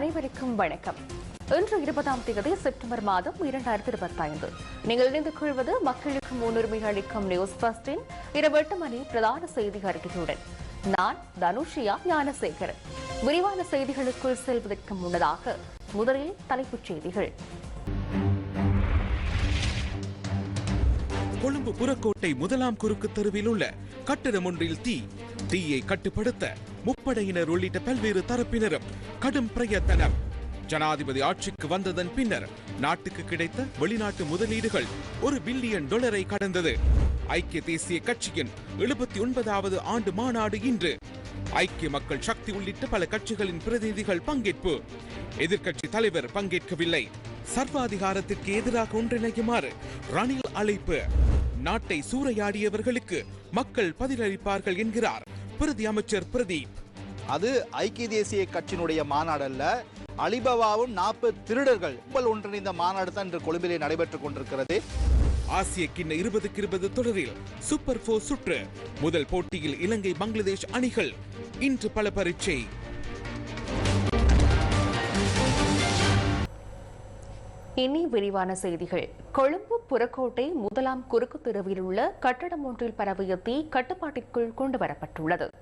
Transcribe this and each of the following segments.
அனைவருக்கும் வணக்கம். இன்று இருபதாம் தேதி செப்டம்பர் மாதம் இரண்டாயிரத்தி இருபத்தி ஐந்து நீங்கள் இணைந்து கொள்வது மக்களுக்கு முன்னுரிமை அளிக்கும் நியூஸ் பஸ்டின் இரவு எட்டு மணி பிரதான செய்தி அறிக்கையுடன் நான் தனுஷியா ஞானசேகரன் விரிவான செய்திகளுக்குள் செல்வதற்கு முன்னதாக முதலில் தலைப்புச் செய்திகள். கொழும்பு புறக்கோட்டை முதலாம் குறுக்கு தெருவில் உள்ள கட்டிடம் ஒன்றில் தீ. தீயை கட்டுப்படுத்த முப்படையினர் உள்ளிட்ட பல்வேறு தரப்பினரும் கடும் பிரயத்தனம். ஜனாதிபதி ஆட்சிக்கு வந்ததன் பின்னர் நாட்டுக்கு கிடைத்த வெளிநாட்டு முதலீடுகள் ஒரு பில்லியன் டாலரை கடந்தது. ஐக்கிய தேசிய கட்சியின் எழுபத்தி ஒன்பதாவது ஆண்டு மாநாடு இன்று ஐக்கிய மக்கள் சக்தி உள்ளிட்ட பல கட்சிகளின் பிரதிநிதிகள் பங்கேற்பு. எதிர்க்கட்சி தலைவர் பங்கேற்கவில்லை. சர்வாதிகாரத்திற்கு எதிராக ஒன்றிணைக்குமாறு ரணில் அழைப்பு. நாட்டை சூறையாடியவர்களுக்கு மக்கள் பதிலளிப்பார்கள் என்கிறார் பிரதி அமைச்சர் பிரதீப். அது ஐக்கிய தேசிய கட்சியினுடைய மாநாடு அல்ல அலிபபாவும் நாற்பது திருடர்கள் ஒன்றிணைந்த மாநாடு தான் இன்று கொழும்பிலே நடைபெற்றுக் கொண்டிருக்கிறது. ஆசிய கிண்ண இருபதுக்கு இருபது தொடரில் சூப்பர் போர் சுற்று. முதல் போட்டியில் இலங்கை பங்களாதேஷ் அணிகள் இன்று பல பரீட்சை. இனி விரிவான செய்திகள். கொழும்பு புறக்கோட்டை முதலாம் குறுக்கு தெருவில் உள்ள கட்டடம் ஒன்றில் பரவிய தீ கட்டுப்பாட்டிற்குள் கொண்டுவரப்பட்டுள்ளது. வரப்பட்டுள்ளது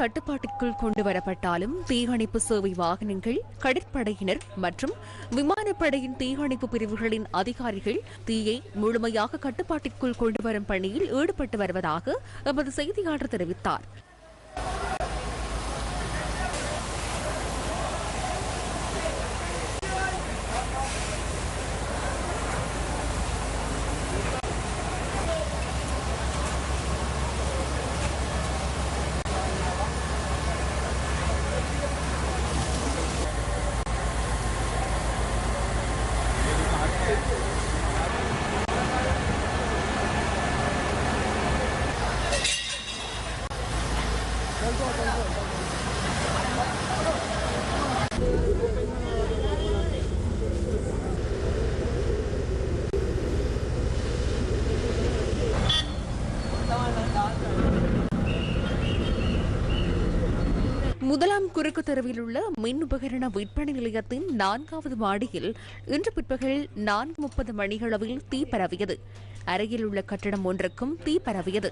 கட்டுப்பாட்டிற்குள் கொண்டு வரப்பட்டாலும் தீயணைப்பு சேவை வாகனங்கள் கடற்படையினர் மற்றும் விமானப்படையின் தீயணைப்பு பிரிவுகளின் அதிகாரிகள் தீயை முழுமையாக கட்டுப்பாட்டிற்குள் கொண்டுவரும் பணியில் ஈடுபட்டு வருவதாக எமது செய்தியாளர் தெரிவித்தார். முதலாம் குறுக்கு தெருவில் உள்ள மின் உபகரண விற்பனை நிலையத்தின் நான்காவது மாடியில் இன்று பிற்பகல் நான்கு முப்பது மணிகளவில் தீ பரவியது. அருகில் உள்ள கட்டடம் ஒன்றுக்கும் தீ பரவியது.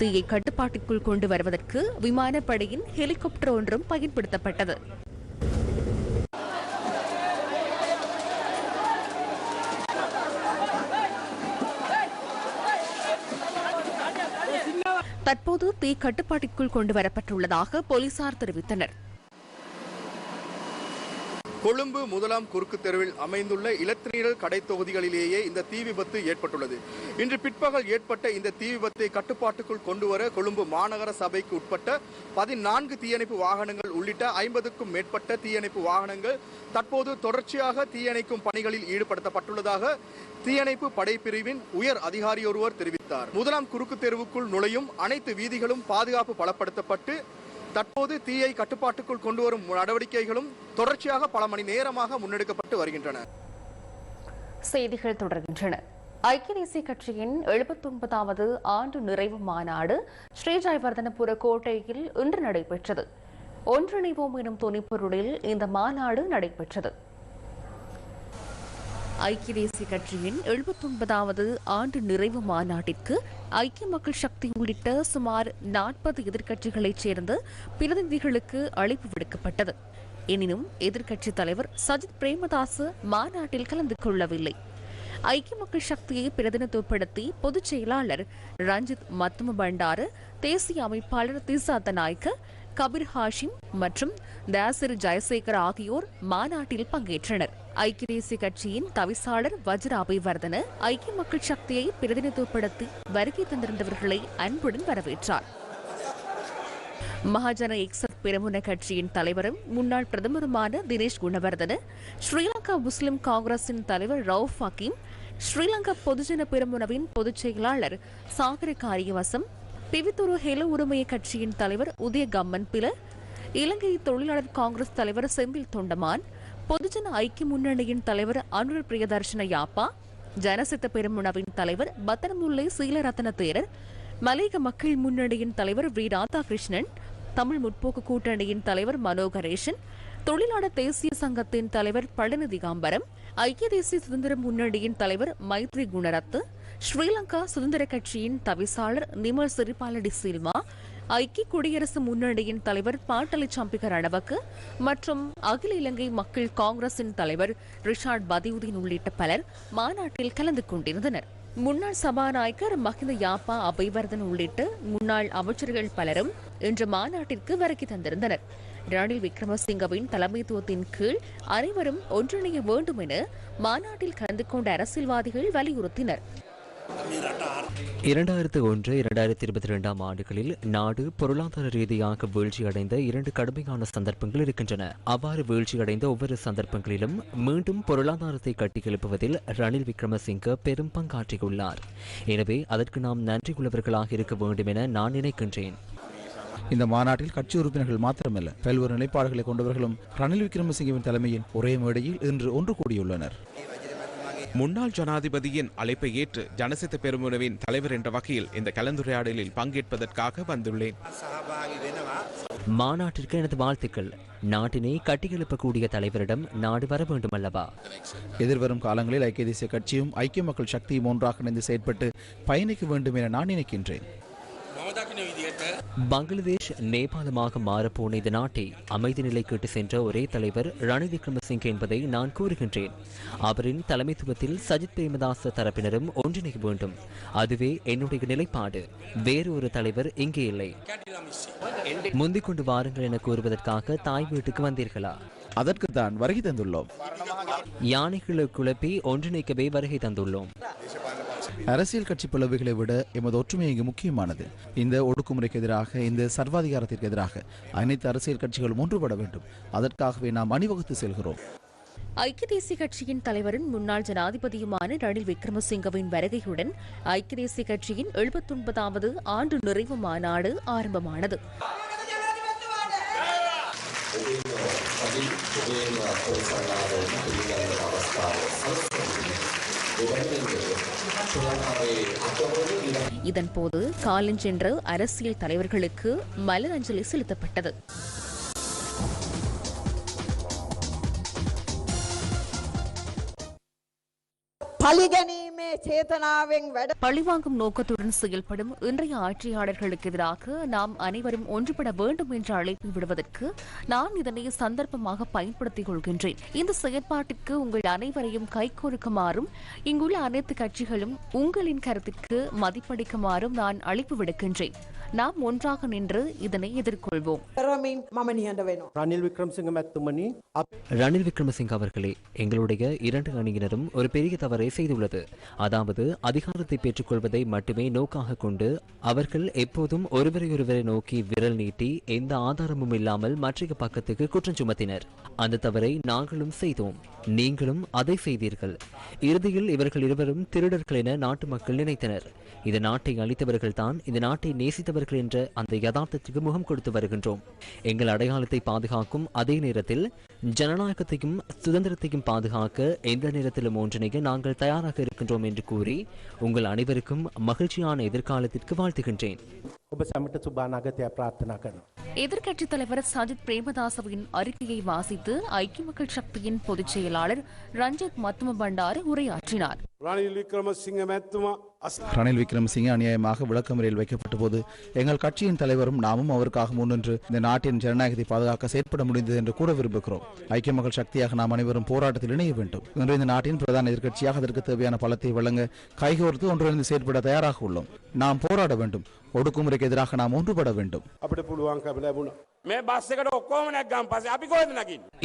தீயை கட்டுப்பாட்டுக்குள் கொண்டு வருவதற்கு விமானப்படையின் ஹெலிகாப்டர் ஒன்றும் பயன்படுத்தப்பட்டது. தற்போது தீ கட்டுப்பாட்டிற்குள் கொண்டு வரப்பட்டுள்ளதாக போலீசார் தெரிவித்தனர். கொழும்பு முதலாம் குறுக்கு தெருவில் அமைந்துள்ள இலத்திரீரல் கடை தொகுதிகளிலேயே இந்த தீ விபத்து ஏற்பட்டுள்ளது. இன்று பிற்பகல் ஏற்பட்ட இந்த தீ விபத்தை கட்டுப்பாட்டுக்குள் கொண்டுவர கொழும்பு மாநகர சபைக்கு உட்பட்ட பதினான்கு தீயணைப்பு வாகனங்கள் உள்ளிட்ட ஐம்பதுக்கும் மேற்பட்ட தீயணைப்பு வாகனங்கள் தற்போது தொடர்ச்சியாக தீயணைக்கும் பணிகளில் ஈடுபடுத்தப்பட்டுள்ளதாக தீயணைப்பு படைப்பிரிவின் உயர் அதிகாரியொருவர் தெரிவித்தார். முதலாம் குறுக்கு தெருவுக்குள் நுழையும் அனைத்து வீதிகளும் பாதுகாப்பு பலப்படுத்தப்பட்டு தற்போது தீயை கட்டுப்பாட்டுக்குள் கொண்டு வரும் நடவடிக்கைகளும் தொடர்ச்சியாக பல மணி நேரமாக முன்னெடுக்கப்பட்டு வருகின்றன. செய்திகள் தொடர்கின்றன. ஐக்கிய தேசிய கட்சியின் எழுபத்தொன்பதாவது ஆண்டு நிறைவு மாநாடு ஸ்ரீஜாய்வர்தனபுர கோட்டையில் இன்று நடைபெற்றது. ஒன்றிணைவோம் எனும் துணிப்பொருளில் இந்த மாநாடு நடைபெற்றது. ஐக்கிய தேசிய கட்சியின் எழுபத்தி ஒன்பதாவது ஆண்டு நிறைவு மாநாட்டிற்கு ஐக்கிய மக்கள் சக்தி உள்ளிட்ட சுமார் நாற்பது எதிர்க்கட்சிகளைச் சேர்ந்த பிரதிநிதிகளுக்கு அழைப்பு விடுக்கப்பட்டது. எனினும் எதிர்க்கட்சித் தலைவர் சஜித் பிரேமதாஸ் மாநாட்டில் கலந்து கொள்ளவில்லை. ஐக்கிய மக்கள் சக்தியை பிரதிநிதித்துவப்படுத்தி பொதுச் செயலாளர் ரஞ்சித் மத்தும பண்டாரு தேசிய அமைப்பாளர் திசாத்த நாயக்க கபீர் ஹாஷிம் மற்றும் தாசிர் ஜெயசேகர் ஆகியோர் மாநாட்டில் பங்கேற்றனர். ஐக்கிய தேசிய கட்சியின் தவிசாளர் வஜ்ர அபிவர்தன ஐக்கிய மக்கள் சக்தியை பிரதிநிதித்துவப்படுத்தி வருகை தந்திருந்தவர்களை அன்புடன் வரவேற்றார். மகாஜன எக்ஸத் பெரமுன கட்சியின் தலைவரும் முன்னாள் பிரதமருமான தினேஷ் குணவர்தன ஸ்ரீலங்கா முஸ்லிம் காங்கிரசின் தலைவர் ரவுஃப் ஹக்கீம் ஸ்ரீலங்கா பொதுஜன பெருமுனவின் பொதுச் செயலாளர் சாகர காரியவசம் பிவித்துரு ஹெல உரிமைய கட்சியின் தலைவர் உதய கம்மன் பில இலங்கை தொழிலாளர் காங்கிரஸ் தலைவர் செந்தில் தொண்டமான் பொதுஜன ஐக்கிய முன்னணியின் தலைவர் அனுர பிரியதர்ஷன யாப்பா ஜனசித்த பெருமுனவின் தலைவர் பத்தனமுல்லை சீலரத்ன தேரர் மலையக மக்கள் முன்னணியின் தலைவர் வி. ராதாகிருஷ்ணன் தமிழ் முற்போக்கு கூட்டணியின் தலைவர் மனோகரேஷன் தொழிலாளர் தேசிய சங்கத்தின் தலைவர் பழனி திகாம்பரம் ஐக்கிய தேசிய சுதந்திர முன்னணியின் தலைவர் மைத்ரி குணரத்து ஸ்ரீலங்கா சுதந்திர கட்சியின் தவிசாளர் நிமல் சிறிபாலடி சில்வா ஐக்கிய குடியரசு முன்னணியின் தலைவர் பாட்டலி சம்பிக ரணவக்கு மற்றும் அகில இலங்கை மக்கள் காங்கிரசின் தலைவர் ரிஷாட் பதியுதீன் உள்ளிட்ட பலர் மாநாட்டில் கலந்து கொண்டிருந்தனர். முன்னாள் சபாநாயகர் மஹிந்த யாப்பா அபைவர்தன் உள்ளிட்ட முன்னாள் அமைச்சர்கள் பலரும் இன்று மாநாட்டிற்கு வருகை தந்திருந்தனர். ரணில் விக்ரமசிங்கவின் தலைமைத்துவத்தின் கீழ் அனைவரும் ஒன்றிணைய வேண்டும் என மாநாட்டில் கலந்து கொண்ட அரசியல்வாதிகள் வலியுறுத்தினர். இரண்டாயிரத்து ஒன்று இரண்டாயிரத்தி இருபத்தி இரண்டாம் ஆண்டுகளில் நாடு பொருளாதார ரீதியாக வீழ்ச்சியடைந்த இரண்டு கடுமையான சந்தர்ப்பங்கள் இருக்கின்றன. அவ்வாறு வீழ்ச்சியடைந்த ஒவ்வொரு சந்தர்ப்பங்களிலும் மீண்டும் பொருளாதாரத்தை கட்டியெழுப்புவதில் ரணில் விக்ரமசிங்க பெரும் பங்காற்றியுள்ளார். எனவே அதற்கு நாம் நன்றி உள்ளவர்களாக இருக்க வேண்டும் என நான் நினைக்கின்றேன். இந்த மாநாட்டில் கட்சி உறுப்பினர்கள் மாத்திரமல்ல பல்வேறு நிலைப்பாடுகளை கொண்டவர்களும் ரணில் விக்ரமசிங்கவின் தலைமையில் ஒரே மேடையில் இன்று ஒன்று கூடியுள்ளனர். முன்னாள் ஜனாதிபதியின் அழைப்பை ஏற்று ஜனசித்த பெருமுனவின் தலைவர் என்ற வகையில் இந்த கலந்துரையாடலில் பங்கேற்பதற்காக வந்துள்ளேன். மாநாட்டிற்கு எனது வாழ்த்துக்கள். நாட்டினை கட்டியெழுப்பக்கூடிய தலைவரிடம் நாடு வர வேண்டும் அல்லவா எதிர்வரும் காலங்களில் ஐக்கிய தேசிய கட்சியும் ஐக்கிய மக்கள் சக்தியும் ஒன்றாக இணைந்து செயற்பட்டு பயணிக்க வேண்டும் என நான் நினைக்கின்றேன். பங்களாதேஷ் நேபாளமாக மாறப்போன இந்த நாட்டை அமைதி நிலைக்கு இட்டு சென்ற ஒரே தலைவர் ரணில் விக்ரமசிங்கே என்பதை நான் கூறுகின்றேன். அவரின் தலைமைத்துவத்தில் சஜித் பிரேமதாச தரப்பினரும் ஒன்றிணைக்க வேண்டும். அதுவே என்னுடைய நிலைப்பாடு. வேறு ஒரு தலைவர் இங்கே இல்லை. முந்திக் கொண்டு வாருங்கள் என கூறுவதற்காக தாய் வீட்டுக்கு வந்தீர்களா? அதற்குத்தான் வருகை தந்துள்ளோம். யானைகளை குழப்பி ஒன்றிணைக்கவே வருகை தந்துள்ளோம். அரசியல் கட்சி பிளவுகளை விட எமது ஒற்றுமை இங்கு முக்கியமானது. இந்த ஒடுக்குமுறைக்கு எதிராக இந்த சர்வாதிகாரத்திற்கு எதிராக அனைத்து அரசியல் கட்சிகளும் ஒன்றுபட வேண்டும். அதற்காகவே நாம் அணிவகுத்து செல்கிறோம். ஐக்கிய தேசிய கட்சியின் தலைவரும் முன்னாள் ஜனாதிபதியுமான ரணில் விக்ரமசிங்கவின் வருகையுடன் ஐக்கிய தேசிய கட்சியின் எழுபத்தொன்பதாவது ஆண்டு நிறைவு மாநாடு ஆரம்பமானது. இதன்போது காலஞ்சென்ற அரசியல் தலைவர்களுக்கு மலர் செலுத்தப்பட்டது. பலிகனி பழிவாங்கும் நோக்கத்துடன் செயல்படும் இன்றைய ஆட்சியாளர்களுக்கு எதிராக நாம் அனைவரும் ஒன்றுபட வேண்டும் என்று அழைப்பு விடுவதற்கு நான் இதனை சந்தர்ப்பமாக பயன்படுத்திக் கொள்கின்றேன். இந்த செயற்பாட்டிற்கு உங்கள் அனைவரையும் கைகோர்க்குமாறும் இங்குள்ள அனைத்து கட்சிகளும் உங்களின் கருத்துக்கு மதிப்பளிக்குமாறும் நான் அழைப்பு விடுக்கின்றேன். நாம் ஒன்றாக நின்று இதனை எதிர்கொள்வோம். ரணில் விக்ரமசிங்க ரணில் விக்ரமசிங்க அவர்களே எங்களுடைய இரண்டு அணியினரும் ஒரு பெரிய தவறை செய்துள்ளது. அதாவது அதிகாரத்தை பெற்றுக்கொள்வதை மட்டுமே நோக்காக கொண்டு அவர்கள் எப்போதும் ஒருவரையொருவரை நோக்கி விரல் நீட்டி எந்த ஆதாரமும் இல்லாமல் மற்றைய பக்கத்துக்கு குற்றம் சுமத்தினர். அந்த தவறை நாங்களும் செய்தோம். நீங்களும் அதை செய்தீர்கள். இறுதியில் இவர்கள் இருவரும் திருடர்கள் என நாட்டு மக்கள் நினைத்தனர். இந்த நாட்டை அளித்தவர்கள் தான் இந்த நாட்டை நேசித்தவர்கள் என்ற அந்த யதார்த்தத்துக்கு முகம் கொடுத்து வருகின்றோம். எங்கள் அடையாளத்தை பாதுகாக்கும் அதே நேரத்தில் ஜனநாயகத்தையும் சுதந்திரத்தையும் பாதுகாக்க எந்த நேரத்திலும் ஒன்றிணைய நாங்கள் தயாராக இருக்கின்றோம் என்று கூறி உங்கள் அனைவருக்கும் மகிழ்ச்சியான எதிர்காலத்திற்கு வாழ்த்துகின்றேன். எதிர்க்கட்சித் தலைவர் சஜித் பிரேமதாசவின் அறிக்கையை வாசித்து ஐக்கிய மக்கள் சக்தியின் பொதுச் செயலாளர் ரஞ்சித் மத்தும பண்டாரு உரையாற்றினார் ரணில் விக்ரமசிங்கே அநியாயமாக விளக்கமறையில் வைக்கப்பட்ட போது எங்கள் கட்சியின் தலைவரும் நாமும் அவருக்காக முன்னின்று இந்த நாட்டின் ஜனநாயகத்தை பாதுகாக்க செயற்பட முடிந்தது என்று கூற விரும்புகிறோம். ஐக்கிய மக்கள் சக்தியாக நாம் அனைவரும் போராட்டத்தில் இணைய வேண்டும். இன்று இந்த நாட்டின் பிரதான எதிர்க்கட்சியாக அதற்கு தேவையான பலத்தை வழங்க கைகோர்த்து ஒன்றிணைந்து செயற்பட தயாராக உள்ளோம். நாம் போராட வேண்டும். ஒடுக்குமுறைக்கு எதிராக நாம் ஒன்றுபட வேண்டும்.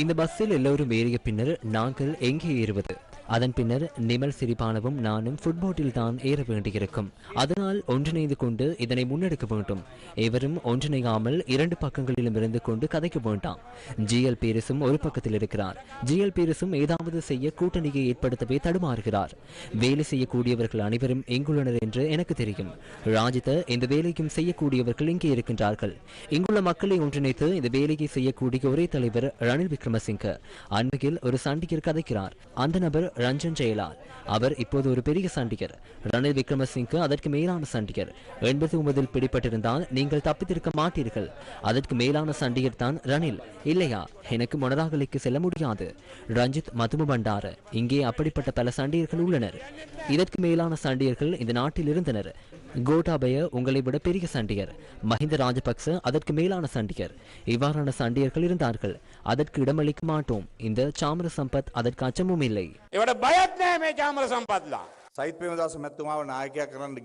இந்த பஸ்ஸில் எல்லோரும் ஏறிய பின்னர் நாங்கள் எங்கே ஏறுவது? அதன் பின்னர் நிமல் சிரிபானவும் நானும் ஃபுட்போட்டில் தான் ஏற வேண்டியிருக்கும். அதனால் ஒன்றிணைந்து கொண்டு இதனை முன்னெடுக்க வேண்டும். எவரும் ஒன்றிணையாமல் இரண்டு பக்கங்களிலும் இருந்து கொண்டு கதைக்க வேண்டாம். ஜிஎல் பீரிஸும் ஒரு பக்கத்தில் இருக்கிறார். ஜிஎல் பீரிஸும் ஏதாவது செய்ய கூட்டணியை ஏற்படுத்தவே தடுமாறுகிறார். வேலை செய்யக்கூடியவர்கள் அனைவரும் எங்குள்ளனர் என்று எனக்கு தெரியும். ராஜித இந்த வேலைக்கும் செய்யக்கூடியவர்கள் இங்கே இருக்கின்றார்கள். இங்குள்ள மக்களை ஒன்றிணைத்து இந்த வேலையை செய்யக்கூடிய ஒரே தலைவர் ரணில் விக்ரமசிங்க. அண்மையில் ஒரு சண்டிகர் கதைக்கிறார். அந்த நபர் ரஞ்சன் ஜெயலால். அவர் இப்போது ஒரு பெரிய சண்டிகர். ரணில் விக்ரமசிங்கு அதற்கு மேலான சண்டிகர். எண்பத்தி ஒன்பதில் பிடிபட்டிருந்தால் நீங்கள் தப்பித்திருக்க மாட்டீர்கள். அதற்கு மேலான சண்டிகர் தான் ரணில். இல்லையா? எனக்கு மொனராகலைக்கு செல்ல முடியாது. ரஞ்சித் மதுமு பண்டார. இங்கே அப்படிப்பட்ட பல சண்டிகர்கள் உள்ளனர். இதற்கு மேலான சண்டிகர்கள் இந்த நாட்டில் இருந்தனர். கோட்டாபய உங்களை விட பெரிய சண்டியர் மஹிந்த ராஜபக்ச அதற்கு மேலான சண்டியர் இவ்வாறான சண்டியர்கள் இருந்தார்கள். அதற்கு இடமளிக்க மாட்டோம். இந்த சாமர சம்பத் அதற்கு அச்சமும் இல்லை. சைத் பிரேமதாஸ் மெத்துமாவை நாயக்கியா கரண்ட்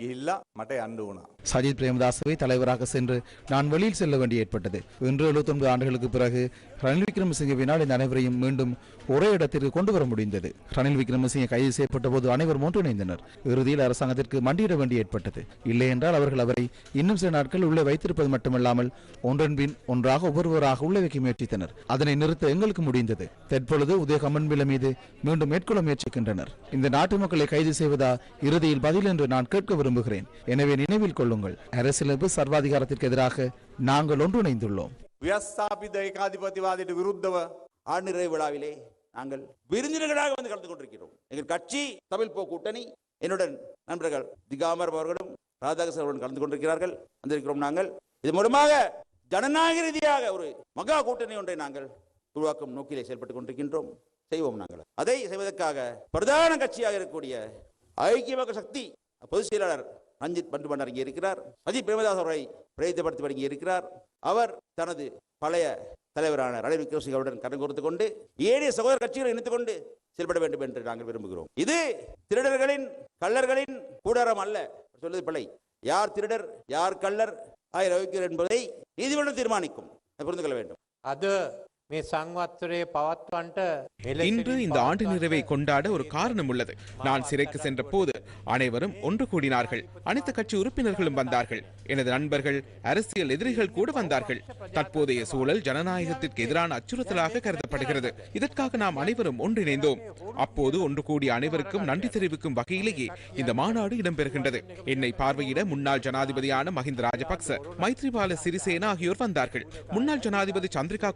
மட்டை அண்டு உணா சஜித் பிரேமதாசவை தலைவராக சென்று நான் வெளியில் செல்ல வேண்டி ஏற்பட்டது. இன்று எழுபத்தொன்பது ஆண்டுகளுக்கு பிறகு ரணில் விக்ரமசிங்கவினால் இந்த அனைவரையும் மீண்டும் ஒரே இடத்திற்கு கொண்டு வர முடிந்தது. ரணில் விக்ரமசிங்க கைது செய்யப்பட்ட போது அனைவரும் ஒன்றிணைந்தனர். இறுதியில் அரசாங்கத்திற்கு மண்டியிட வேண்டி ஏற்பட்டது. இல்லை என்றால் அவர்கள் அவரை இன்னும் சில நாட்கள் உள்ளே வைத்திருப்பது மட்டுமல்லாமல் ஒன்றன்பின் ஒன்றாக ஒவ்வொருவராக உள்ளே வைக்க முயற்சித்தனர். அதனை நிறுத்த எங்களுக்கு முடிந்தது. தற்பொழுது உதயகமன்பில மீது மீண்டும் மேற்கொள்ள முயற்சிக்கின்றனர். இந்த நாட்டு மக்களை கைது செய்வதா இறுதியில் பதில் என்று நான் கேட்க விரும்புகிறேன். எனவே நினைவில் கொள்ள கொள்ளுங்கள். அரசியலமைப்பு சர்வாதிகாரத்திற்கு எதிராக நாங்கள் ஒன்றிணைந்துள்ளோம். வியஸ்தாபித ஏகாதிபத்திவாதிட்டு விருத்தவ ஆண்டு விழாவிலே நாங்கள் விருந்தினர்களாக வந்து கலந்து கொண்டிருக்கிறோம். எங்கள் கட்சி தமிழ் போ கூட்டணி என்னுடன் நண்பர்கள் திகாமர் அவர்களும் ராதாகிருஷ்ணன் கலந்து கொண்டிருக்கிறார்கள். வந்திருக்கிறோம் நாங்கள். இது மூலமாக ஜனநாயக ரீதியாக ஒரு மகா கூட்டணி ஒன்றை நாங்கள் உருவாக்கும் நோக்கிலே செயல்பட்டுக் கொண்டிருக்கின்றோம். செய்வோம் நாங்கள். அதை செய்வதற்காக பிரதான கட்சியாக இருக்கக்கூடிய ஐக்கிய சக்தி பொதுச் செயலாளர் ரஞ்சித் பண்டுமன் அடங்கி இருக்கிறார் அஜித் பிரேமதாஸ் அவரை பிரயோஜப்படுத்தி வழங்கி இருக்கிறார் அவர் தனது பழைய தலைவரான ரணில் விக்ரமசிங்கவுடன் கடன் கொடுத்து கொண்டு ஏழைய சகோதர கட்சிகளை இணைத்துக் கொண்டு செயல்பட வேண்டும் என்று நாங்கள் விரும்புகிறோம். இது திருடர்களின் கள்ளர்களின் கூடாரம் அல்ல. சொல்வது பிழை யார் திருடர் யார் கள்ளர் ஆகிய என்பதை நீதிமன்றம் தீர்மானிக்கும். புரிந்து கொள்ள வேண்டும். அது இன்று இந்த ஆண்டு நிறைவை கொண்டாட ஒரு காரணம் உள்ளது. நான் சிறைக்கு சென்ற போது அனைவரும் ஒன்று கூடினார்கள். அனைத்து கட்சி உறுப்பினர்களும் வந்தார்கள். எனது நண்பர்கள் அரசியல் எதிரிகள் கூட வந்தார்கள். தற்போதைய சூழல் ஜனநாயகத்திற்கு எதிரான அச்சுறுத்தலாக கருதப்படுகிறது. இதற்காக நாம் அனைவரும் ஒன்றிணைந்தோம். அப்போது ஒன்று கூடிய அனைவருக்கும் நன்றி தெரிவிக்கும் வகையிலேயே இந்த மாநாடு இடம்பெறுகின்றது. என்னை பார்வையிட முன்னாள் ஜனாதிபதியான மஹிந்த ராஜபக்ச மைத்ரிபால சிறிசேனா ஆகியோர் வந்தார்கள். முன்னாள் ஜனாதிபதி சந்திரிகா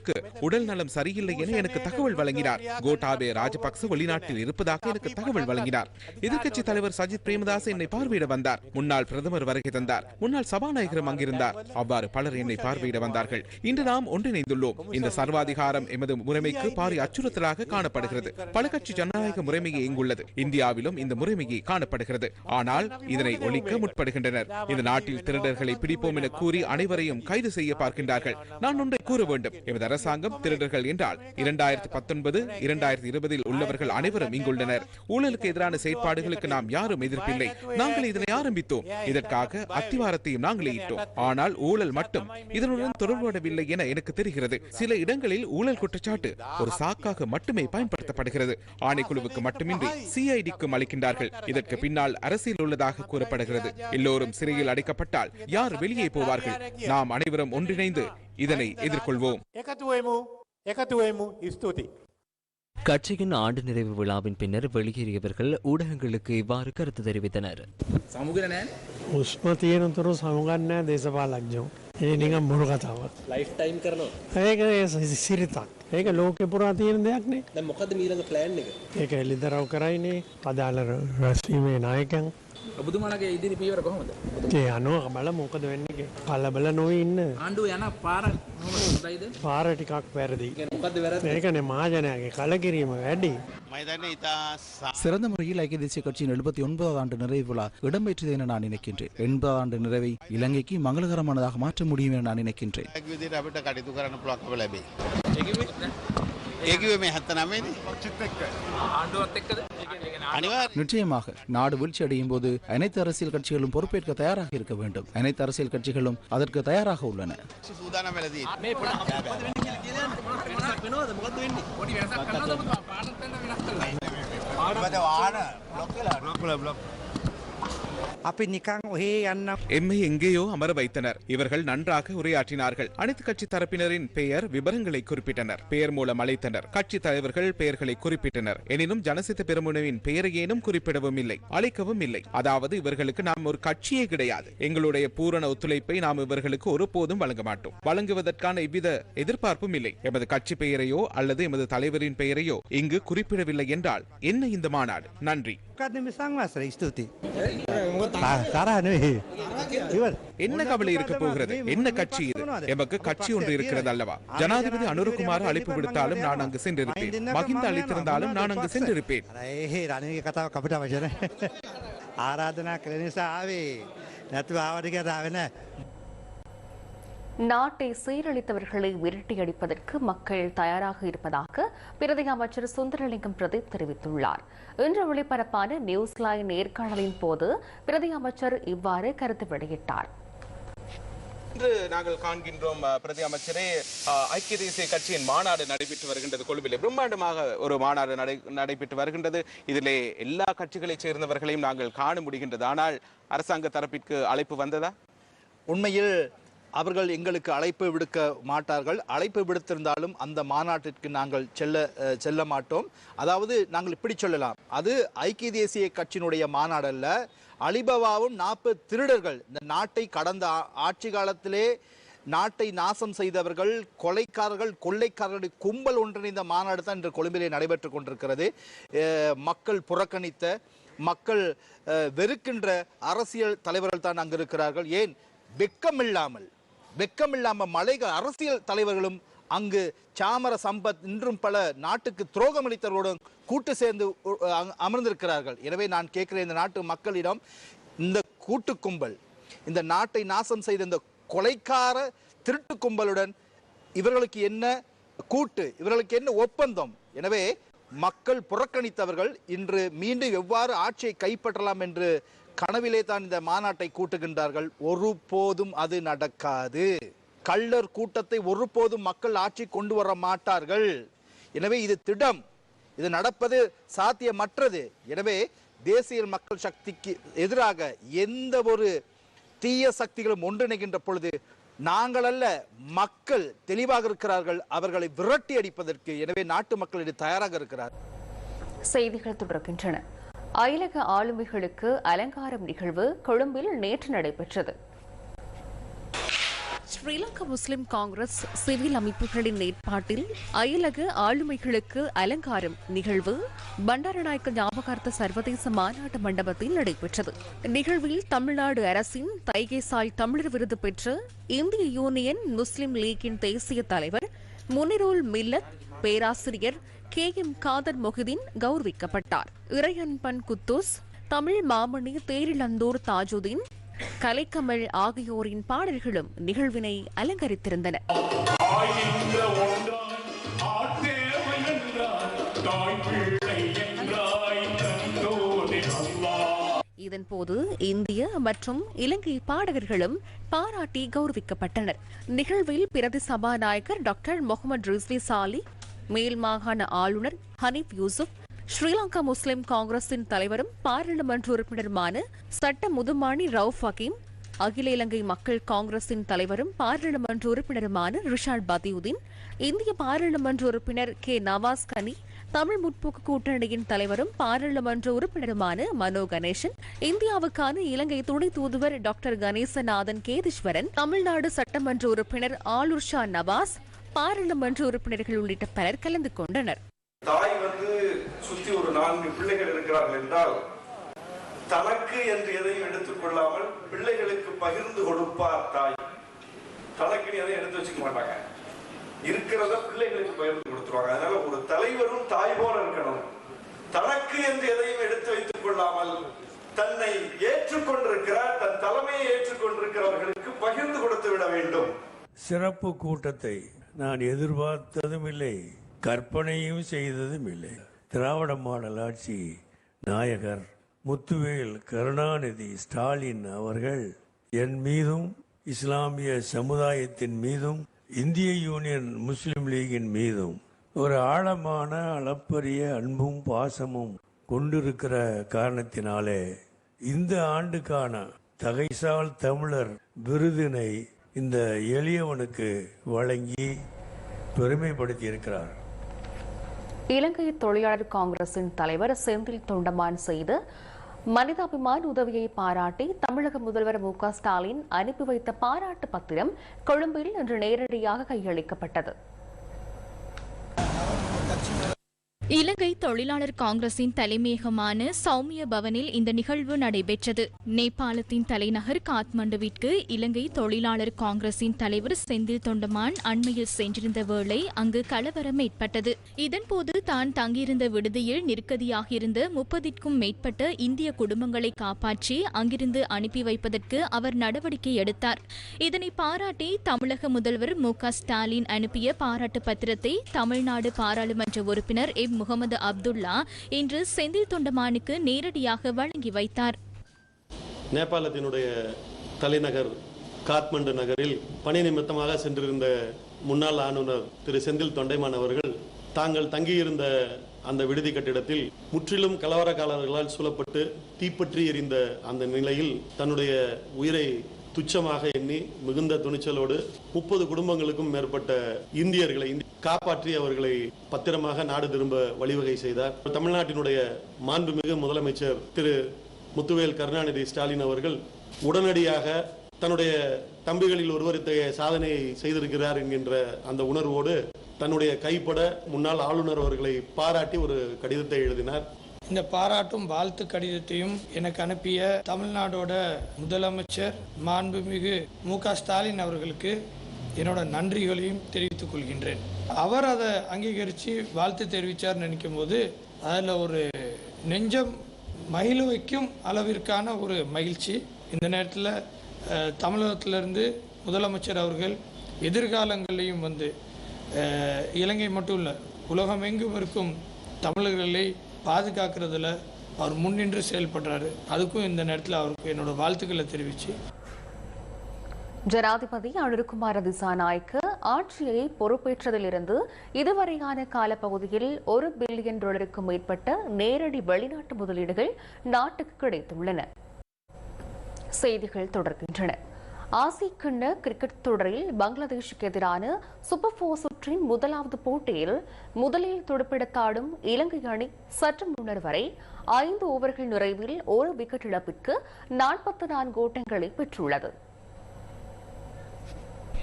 குமாரதுங்கவுக்கு உடல் நலம் சரியில்லை என எனக்கு தகவல் வழங்கினார். கோட்டாபே ராஜபக்ச வெளிநாட்டில் இருப்பதாக எனக்கு தகவல் வழங்கினார். எதிர்க்கட்சி தலைவர் சஜித் பிரேமதாஸ் என்னை பார்வையிட வந்தார். முன்னாள் பிரதமர் வருகை தந்தார். முன்னாள் சபாநாயகரும் அங்கிருந்தார். அவ்வாறு பலர் என்னை பார்வையிட வந்தார்கள். இன்று நாம் ஒன்றிணைந்துள்ளோம். இந்த சர்வாதிகாரம் எமது முறைமைக்கு பாரி அச்சுறுத்தலாக காணப்படுகிறது. பல கட்சி ஜனநாயக முறைமையே இங்குள்ளது. இந்தியாவிலும் இந்த முறைமையை காணப்படுகிறது. ஆனால் இதனை ஒழிக்க முற்படுகின்றனர். இந்த நாட்டில் திருடர்களை பிடிப்போம் என கூறி அனைவரையும் கைது செய்ய பார்க்கின்றார்கள். நான் ஒன்றை கூற வேண்டும். எமது அரசாங்கம் திருடர்கள் என்றால் இரண்டாயிரத்தி பத்தொன்பது இரண்டாயிரத்தி இருபதில் உள்ளவர்கள் அனைவரும் இங்குள்ளனர். ஊழலுக்கு எதிரான செயற்பாடுகளுக்கு நாம் யாரும் எதிர்ப்பில்லை. நாங்கள் இதனை ஆரம்பித்தோம். இதற்காக அத்திவாரத்தையும் நாங்களே இட்டோம். ஆனால் ஊழல் மட்டும் இதனுடன் தொடர்புடவில்லை என எனக்கு தெரிகிறது. சில இடங்களில் ஊழல் குற்றச்சாட்டு ஒரு சாக்காக மட்டுமே பயன்படுத்தப்படுகிறது. ஆணைக்குழுவுக்கு மட்டுமின்றி சிஐடிக்கும் அளிக்கின்றார்கள். இதற்கு பின்னால் அரசியல் உள்ளதாக கூறப்படுகிறது. எல்லோரும் சிறையில் அடைக்கப்பட்டால் யார் வெளியே போவார்கள்? நாம் அனைவரும் ஒன்றிணைந்து இதனை எதிர்கொள்வோம் එකතුවමු එකතුවමු ස්තුතියි. கட்சியின் ஆண்டு நிறைவு விழாவின் பின்னர் வெளியேறியவர்கள் ஊடகங்களுக்கு இவ்வாறு கருத்து தெரிவித்தனர் උස්ම තියෙනතුරු සමුගන්න දේශපාලක්ජෝ ඒ නිකම් බොරු කතාවක් ලයිෆ් ටයිම් කරනවා ඒක ඒ සිරිතක් ඒක ලෝකෙ පුරා තියෙන දෙයක්නේ දැන් මොකද මීළඟ ප්ලෑන් එක ඒක එලිදරව් කරයිනේ අදාළ රැස්වීමේ නායකයන් ඔබතුමාලගේ ඉදිරි පියවර කොහොමද ඒ අනුව බල මොකද වෙන්නගේ කල්ලබල නොව ඉන්න ආණ්ඩුව යන පාර කොහොමද හොඳයිද පාර ටිකක් වැරදි මොකද්ද වැරද්ද ඒකනේ මාජනයගේ කලකිරීම වැඩි சிறந்த முறையில் ஐக்கிய தேசிய கட்சியின் எழுபத்தி ஒன்பதாவது ஆண்டு நிறைவு விழா இடம்பெற்றது என நான் நினைக்கின்றேன் எண்பதாவது ஆண்டு நிறைவை இலங்கைக்கு மங்களகரமானதாக மாற்ற முடியும் என நான் நினைக்கின்றேன் විදිහට අපිට කටයුතු කරන්න පුළුවන්කම ලැබේ. ඒකිවේ මේ 79 නේ. ආණ්ඩුවත් එක්කද ඒ කියන්නේ நிச்சயமாக நாடு வீழ்ச்சி அடையும் போது அனைத்து அரசியல் கட்சிகளும் பொறுப்பேற்க தயாராக இருக்க வேண்டும் அனைத்து அரசியல் கட்சிகளும் அதற்கு தயாராக உள்ளன මේ அப்ப நிக்காங்க ஒரே அண்ணம் எங்கேயோ அமர வைத்தனர் இவர்கள் நன்றாக உரையாற்றினார்கள். அனைத்து கட்சி தரப்பினரின் பெயர் விவரங்களை குறிப்பிட்டனர். பெயர் மூலம் அழைத்தனர். கட்சி தலைவர்கள் பெயர்களை குறிப்பிட்டனர். எனினும் ஜனசித்த பெருமுனவின் பெயரையேனும் குறிப்பிடவும் இல்லை. அழைக்கவும் இல்லை. அதாவது இவர்களுக்கு நாம் ஒரு கட்சியே கிடையாது. எங்களுடைய பூரண ஒத்துழைப்பை நாம் இவர்களுக்கு ஒருபோதும் வழங்க மாட்டோம். வழங்குவதற்கான எவ்வித எதிர்பார்ப்பும் இல்லை. எமது கட்சி பெயரையோ அல்லது எமது தலைவரின் பெயரையோ இங்கு குறிப்பிடவில்லை என்றால் என்ன இந்த மாநாடு? நன்றி. என்ன கவலை இருக்க போகிறது? என்ன கட்சி இது? எமக்கு கட்சி ஒன்று இருக்கிறது அல்லவா? ஜனாதிபதி அனுருகுமார் அழைப்பு விடுத்தாலும் நான் அங்கு சென்றிருப்பேன். மகிந்த அளித்திருந்தாலும் நான் அங்கு சென்றிருப்பேன். ஆராதனா கிளினிசா ஆவி. நத்து ஆவடிக்கிறதாவே நாட்டை சீரழித்தவர்களை விரட்டியடிப்பதற்கு மக்கள் தயாராக இருப்பதாக பிரதி அமைச்சர் சுந்தரலிங்கம் பிரதீப் தெரிவித்துள்ளார். இன்று ஒளிபரப்பான நியூஸ் லைன் நேர்காணலின் போது பிரதி அமைச்சர் இவ்வாறு கருத்து வெளியிட்டார். இன்று நாங்கள் காண்கின்றோம் பிரதி அமைச்சரே ஐக்கிய தேசிய கட்சியின் மாநாடு நடைபெற்று வருகின்றது. கொழும்பிலே பிரம்மாண்டமாக ஒரு மாநாடு நடை நடைபெற்று வருகின்றது. இதிலே எல்லா கட்சிகளைச் சேர்ந்தவர்களையும் நாங்கள் காண முடிகின்றது. ஆனால் அரசாங்க தரப்பிற்கு அழைப்பு வந்ததா? உண்மையில் அவர்கள் எங்களுக்கு அழைப்பு விடுக்க மாட்டார்கள். அழைப்பு விடுத்திருந்தாலும் அந்த மாநாட்டிற்கு நாங்கள் செல்ல செல்ல மாட்டோம். அதாவது நாங்கள் இப்படி சொல்லலாம். அது ஐக்கிய தேசிய கட்சியினுடைய மாநாடல்ல அலிபவாவும் நாற்பது திருடர்கள் இந்த நாட்டை கடந்த ஆட்சி காலத்திலே நாட்டை நாசம் செய்தவர்கள் கொலைக்காரர்கள் கொள்ளைக்காரர்களுடைய கும்பல் ஒன்றிணைந்த மாநாடு தான் இன்று கொழும்பிலே நடைபெற்றுக் கொண்டிருக்கிறது. மக்கள் புறக்கணித்த மக்கள் வெறுக்கின்ற அரசியல் தலைவர்கள் தான் அங்கு இருக்கிறார்கள். ஏன்? வெக்கமில்லாமல். வெக்கமில்லாமல் மலைகள் அரசியல் தலைவர்களும் அங்கு சாமர சம்பத் இன்றும் பல நாட்டுக்கு துரோகம் அளித்தவர்களுடன் கூட்டு சேர்ந்து அமர்ந்திருக்கிறார்கள். எனவே நான் கேட்கிறேன் இந்த நாட்டு மக்களிடம் இந்த கூட்டு கும்பல் இந்த நாட்டை நாசம் செய்த இந்த கொலைக்கார திருட்டு கும்பலுடன் இவர்களுக்கு என்ன கூட்டு இவர்களுக்கு என்ன ஒப்பந்தம்? எனவே மக்கள் புறக்கணித்தவர்கள் இன்று மீண்டும் எவ்வாறு ஆட்சியை கைப்பற்றலாம் என்று கனவிலே தான் இந்த மாநாட்டை கூட்டுகின்றார்கள். ஒருபோதும் அது நடக்காது. கள்ளர் கூட்டத்தை ஒருபோதும் மக்கள் ஆட்சி கொண்டு வர மாட்டார்கள். எனவே இது திடம். இது நடப்பது சாத்தியமற்றது. எனவே தேசிய மக்கள் சக்திக்கு எதிராக எந்த ஒரு தீய சக்திகளும் ஒன்றிணைகின்ற பொழுது நாங்கள் அல்ல மக்கள் தெளிவாக இருக்கிறார்கள். அவர்களை விரட்டி அடிப்பதற்கு. எனவே நாட்டு மக்கள் இது தயாராக இருக்கிறார் செய்திகள் தொடர்கின்றன. அயலக ஆளுமைகளுக்கு அலங்காரம் நிகழ்வு கொழும்பில் நேற்று நடைபெற்றது. ஸ்ரீலங்கா முஸ்லிம் காங்கிரஸ் சிவில் அமைப்புகளின் ஏற்பாட்டில் அயலக ஆளுமைகளுக்கு அலங்காரம் நிகழ்வு பண்டாரநாயக்க ஞாபகார்த்த சர்வதேச மாநாட்டு மண்டபத்தில் நடைபெற்றது. நிகழ்வில் தமிழ்நாடு அரசின் தைகேசாய் தமிழர் விருது பெற்ற இந்திய யூனியன் முஸ்லிம் லீக்கின் தேசிய தலைவர் முனிருல் மில்லத் பேராசிரியர் கே எம் காதர் மொஹிதீன் கௌரவிக்கப்பட்டார். இறையன்பன் குத்தூஸ் தமிழ் மாமணி தேரிழந்தூர் தாஜுதீன் கலைக்கமல் ஆகியோரின் பாடல்களும் நிகழ்வினை அலங்கரித்திருந்தன. இதன்போது இந்திய மற்றும் இலங்கை பாடகர்களும் பாராட்டி கௌரவிக்கப்பட்டனர். நிகழ்வில் பிரதி சபாநாயகர் டாக்டர் முகமது ரிஸ்வி சாலி மேல் மாகாண ஆளுநர் ஹனீப் யூசுப் ஸ்ரீலங்கா முஸ்லிம் காங்கிரசின் தலைவரும் பாராளுமன்ற உறுப்பினருமான சட்ட முதுமானி ரவுப் ஹக்கீம் அகில இலங்கை மக்கள் காங்கிரசின் தலைவரும் பாராளுமன்ற உறுப்பினருமான ரிஷாட் பதியுதீன் இந்திய பாராளுமன்ற உறுப்பினர் கே நவாஸ் கனி தமிழ் முற்போக்கு கூட்டணியின் தலைவரும் பாராளுமன்ற உறுப்பினருமான மனோ கணேசன் இந்தியாவுக்கான இலங்கை துணை தூதுவர் டாக்டர் கணேசநாதன் கேதீஸ்வரன் தமிழ்நாடு சட்டமன்ற உறுப்பினர் ஆலூர் ஷா நவாஸ் பாராளுமன்ற உறுப்பினர்கள் உள்ளிட்ட பலர் கலந்து கொண்டனர். தாய் வந்து சுத்தி ஒரு நான்கு பிள்ளைகள் இருக்கிறார்கள் என்றால் தனக்கு என்று எதையும் எடுத்துக் கொள்ளாமல் பிள்ளைகளுக்கு பகிர்ந்து கொடுப்பார் தாய். தனக்கு எதையும் எடுத்து வச்சுக்க மாட்டாங்க. இருக்கிறத பிள்ளைகளுக்கு பகிர்ந்து கொடுத்துருவாங்க. அதனால ஒரு தலைவரும் தாய் போல இருக்கணும். தனக்கு என்று எதையும் எடுத்து வைத்துக் கொள்ளாமல் தன்னை ஏற்றுக்கொண்டிருக்கிறார் தன் தலைமையை ஏற்றுக்கொண்டிருக்கிறவர்களுக்கு பகிர்ந்து கொடுத்து விட வேண்டும். சிறப்பு கூட்டத்தை நான் எதிர்பார்த்ததும் இல்லை கற்பனையும் செய்ததும் இல்லை. திராவிட மாடல் ஆட்சி நாயகர் முத்துவேல் கருணாநிதி ஸ்டாலின் அவர்கள் என் மீதும் இஸ்லாமிய சமுதாயத்தின் மீதும் இந்திய யூனியன் முஸ்லிம் லீகின் மீதும் ஒரு ஆழமான அளப்பரிய அன்பும் பாசமும் கொண்டிருக்கிற காரணத்தினாலே இந்த ஆண்டுக்கான தகைசால் தமிழர் விருதினை இந்த எளியவனுக்கு வழங்கி பெருமைப்படுத்தி இருக்கிறார் இலங்கை தொழிலாளர் காங்கிரசின் தலைவர் செந்தில் தொண்டமான் செய்த மனிதாபிமான உதவியை பாராட்டி தமிழக முதல்வர் மு ஸ்டாலின் அனுப்பி வைத்த பாராட்டு பத்திரம் கொழும்பில் இன்று நேரடியாக கையளிக்கப்பட்டது. இலங்கை தொழிலாளர் காங்கிரசின் தலைமையகமான சௌமிய பவனில் இந்த நிகழ்வு நடைபெற்றது. நேபாளத்தின் தலைநகர் காத்மண்டுவிற்கு இலங்கை தொழிலாளர் காங்கிரசின் தலைவர் செந்தில் தொண்டமான் அண்மையில் சென்றிருந்த வேளை அங்கு கலவரம் ஏற்பட்டது. இதன்போது தான் தங்கியிருந்த விடுதியில் நிற்கதியாக முப்பதிற்கும் மேற்பட்ட இந்திய குடும்பங்களை காப்பாற்றி அங்கிருந்து அனுப்பி வைப்பதற்கு அவர் நடவடிக்கை எடுத்தார். இதனை பாராட்டி தமிழக முதல்வர் மு க ஸ்டாலின் அனுப்பிய பாராட்டு பத்திரத்தை தமிழ்நாடு பாராளுமன்ற உறுப்பினர் எம். முகமது அப்துல்லா இன்று செந்தில் தொண்டமானுக்கு நேரடியாக வழங்கி வைத்தார். நேபாளத்தினுடைய தலைநகர் காத்மண்டு நகரில் பணி நிமித்தமாக சென்றிருந்த முன்னாள் ஆளுநர் திரு செந்தில் தொண்டைமான் அவர்கள் தாங்கள் தங்கியிருந்த அந்த விடுதி கட்டிடத்தில் முற்றிலும் கலவரக்காரர்களால் சூழப்பட்டு தீப்பற்றி எரிந்த அந்த நிலையில் தன்னுடைய உயிரை துச்சமாக எண்ணி மிகுந்த துணிச்சலோடு முப்பது குடும்பங்களுக்கும் மேற்பட்ட இந்தியர்களை காப்பாற்றி அவர்களை பத்திரமாக நாடு திரும்ப வழிவகை செய்தார். தமிழ்நாட்டினுடைய மாண்புமிகு முதலமைச்சர் திரு முத்துவேல் கருணாநிதி ஸ்டாலின் அவர்கள் உடனடியாக தன்னுடைய தம்பிகளில் ஒருவர் இத்தகைய சாதனையை செய்திருக்கிறார் என்கின்ற அந்த உணர்வோடு தன்னுடைய கைப்பட முன்னாள் ஆளுநர் அவர்களை பாராட்டி ஒரு கடிதத்தை எழுதினார். இந்த பாராட்டும் வாழ்த்து கடிதத்தையும் எனக்கு அனுப்பிய தமிழ்நாடோட முதலமைச்சர் மாண்புமிகு மு க ஸ்டாலின் அவர்களுக்கு என்னோட நன்றிகளையும் தெரிவித்துக் கொள்கின்றேன். அவர் அதை அங்கீகரித்து வாழ்த்து தெரிவித்தார் நினைக்கும் போது அதில் ஒரு நெஞ்சம் மகிழ வைக்கும் அளவிற்கான ஒரு மகிழ்ச்சி. இந்த நேரத்தில் தமிழகத்திலிருந்து முதலமைச்சர் அவர்கள் எதிர்காலங்களையும் வந்து இலங்கை மட்டும் இல்லை உலகமெங்கும் இருக்கும் தமிழர்களை பாதுகாக்கிறதுல அவர் முன்னின்று செயல்படுறாரு. அதுக்கும் இந்த நேரத்தில் அவருக்கு என்னோட வாழ்த்துக்களை தெரிவிச்சு. ஜனாதிபதி அனுருகுமார திசாநாயக்க ஆட்சியை பொறுப்பேற்றதிலிருந்து இதுவரையான காலப்பகுதியில் ஒரு பில்லியன் டாலருக்கும் மேற்பட்ட நேரடி வெளிநாட்டு முதலீடுகள் நாட்டுக்கு கிடைத்துள்ளன. செய்திகள் தொடர்கின்றன. ஆசிய கிண்ண கிரிக்கெட் தொடரில் பங்களாதேஷுக்கு எதிரான சூப்பர் போர் சுற்றின் முதலாவது போட்டியில் முதலில் துடுப்பெடுத்தாடும் இலங்கை அணி சற்று முன்னர் வரை ஐந்து ஓவர்கள் நிறைவில் ஒரு விக்கெட் இழப்பிற்கு நாற்பத்தி நான்கு ஓட்டங்களை பெற்றுள்ளது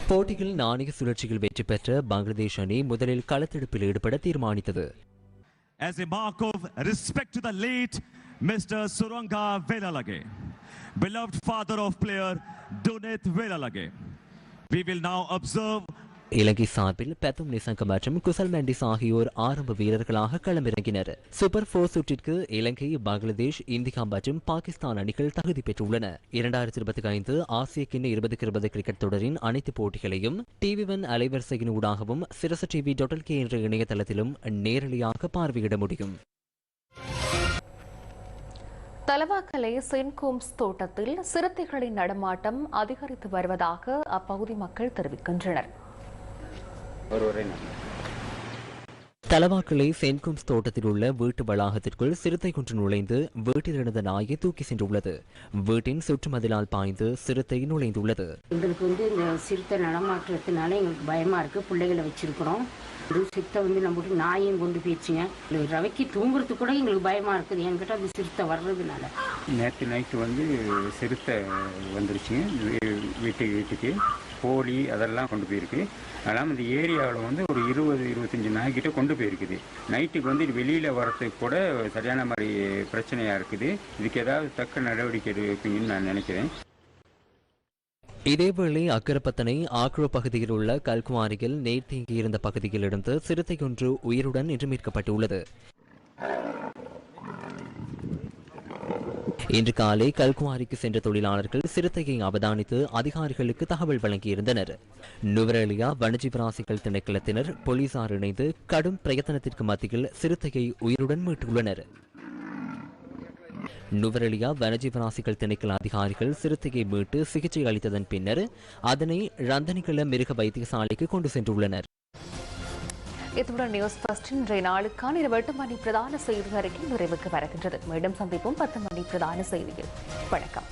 போட்டியில் நாணய சுழற்சியில் வெற்றி பெற்ற பங்களாதேஷ் அணி முதலில் களத்தெடுப்பில் ஈடுபட தீர்மானித்தது as a mark of respect to the late Mr. Suranga Velalage, beloved father of player Dunit Velalage. We will now observe இலங்கை சார்பில் பெத்தும் நிசங்க மற்றும் குசல் மெண்டிஸ் ஆகியோர் ஆரம்ப வீரர்களாக களமிறங்கினர். சூப்பர் போர் சுற்றிற்கு இலங்கை பங்களாதேஷ் இந்தியா மற்றும் பாகிஸ்தான் அணிகள் தகுதி பெற்றுள்ளன. இரண்டாயிரத்தி இருபத்தி ஐந்து ஆசிய கிண்ண இருபதுக்கு இருபது கிரிக்கெட் தொடரின் அனைத்து போட்டிகளையும் டிவி ஒன் அலைவரிசையின் ஊடாகவும் சிரச டிவி டொட்டல் கே என்ற இணையதளத்திலும் நேரடியாக பார்வையிட முடியும். தலவாக்கலை சென்கோம்ஸ் தோட்டத்தில் சிறுத்தைகளின் நடமாட்டம் அதிகரித்து வருவதாக அப்பகுதி மக்கள் தெரிவிக்கின்றனர். தலவாக்கலை சென்கும்ஸ் தோட்டத்தில் உள்ள வீட்டு வளாகத்திற்குள் சிறுத்தை ஒன்று நுழைந்து வீட்டில் இருந்த நாயை தூக்கி சென்றுள்ளது. வீட்டின் சுற்றுமதிலால் பாய்ந்து சிறுத்தை நுழைந்துள்ளது. எங்களுக்கு வந்து இந்த சிறுத்தை நடமாற்றத்தினால எங்களுக்கு பயமாக இருக்குது பிள்ளைகளை வச்சுருக்குறோம். இது சிறுத்தை வந்து நம்ம வீட்டுக்கு நாயும் கொண்டு போயிடுச்சுங்க. ரவைக்கு தூங்குறதுக்கு கூட எங்களுக்கு பயமாக இருக்குது. ஏன்னு கேட்டால் அந்த சிறுத்தை வர்றதுனால. நேற்று நைட்டு வந்து சிறுத்தை வந்துருச்சுங்க. வீ- வீட்டுக்கு வீட்டுக்கு. கோழி அதெல்லாம் கொண்டு போயிருக்கு. அதெல்லாம் இந்த ஏரியாவில் வந்து ஒரு இருபது இருபத்தஞ்சி நாய்கிட்ட கொண்டு போயிருக்குது. நைட்டுக்கு வந்து வெளியில் வரத்துக்கு கூட சரியான மாதிரி பிரச்சனையாக இருக்குது. இதுக்கு ஏதாவது தக்க நடவடிக்கை எடுப்பீங்கன்னு நான் நினைக்கிறேன். இதேவேளை அக்கரப்பத்தனை ஆக்ரோ பகுதியில் உள்ள கல்குவாரியில் நீர் தேங்கியிருந்த பகுதியிலிருந்து சிறுத்தை ஒன்று உயிருடன் இன்று மீட்கப்பட்டுள்ளது இன்று காலை கல்குவாரிக்கு சென்ற தொழிலாளர்கள் சிறுத்தையை அவதானித்து அதிகாரிகளுக்கு தகவல் வழங்கியிருந்தனர். நுவரேலியா வனஜீவராசிகள் திணைக்களத்தினர் போலீசார் இணைந்து கடும் பிரயத்தனத்திற்கு மத்தியில் சிறுத்தையை உயிருடன் மீட்டுள்ளனர். நுவரெலியா வனஜீவராசிகள் திணைக்கள அதிகாரிகள் சிறுத்தையை மீட்டு சிகிச்சை அளித்ததன் பின்னர் அதனை ரந்தனிகள மிருக வைத்தியசாலைக்கு கொண்டு சென்றுள்ளனர். இத்துடன் நியூஸ் ஃபர்ஸ்ட் இன்றைய நாளுக்கான இரவு எட்டு மணி பிரதான செய்தி அறிக்கை நிறைவுக்கு வருகின்றது. மீண்டும் சந்திப்போம். பத்து மணி பிரதான செய்தியில் வணக்கம்.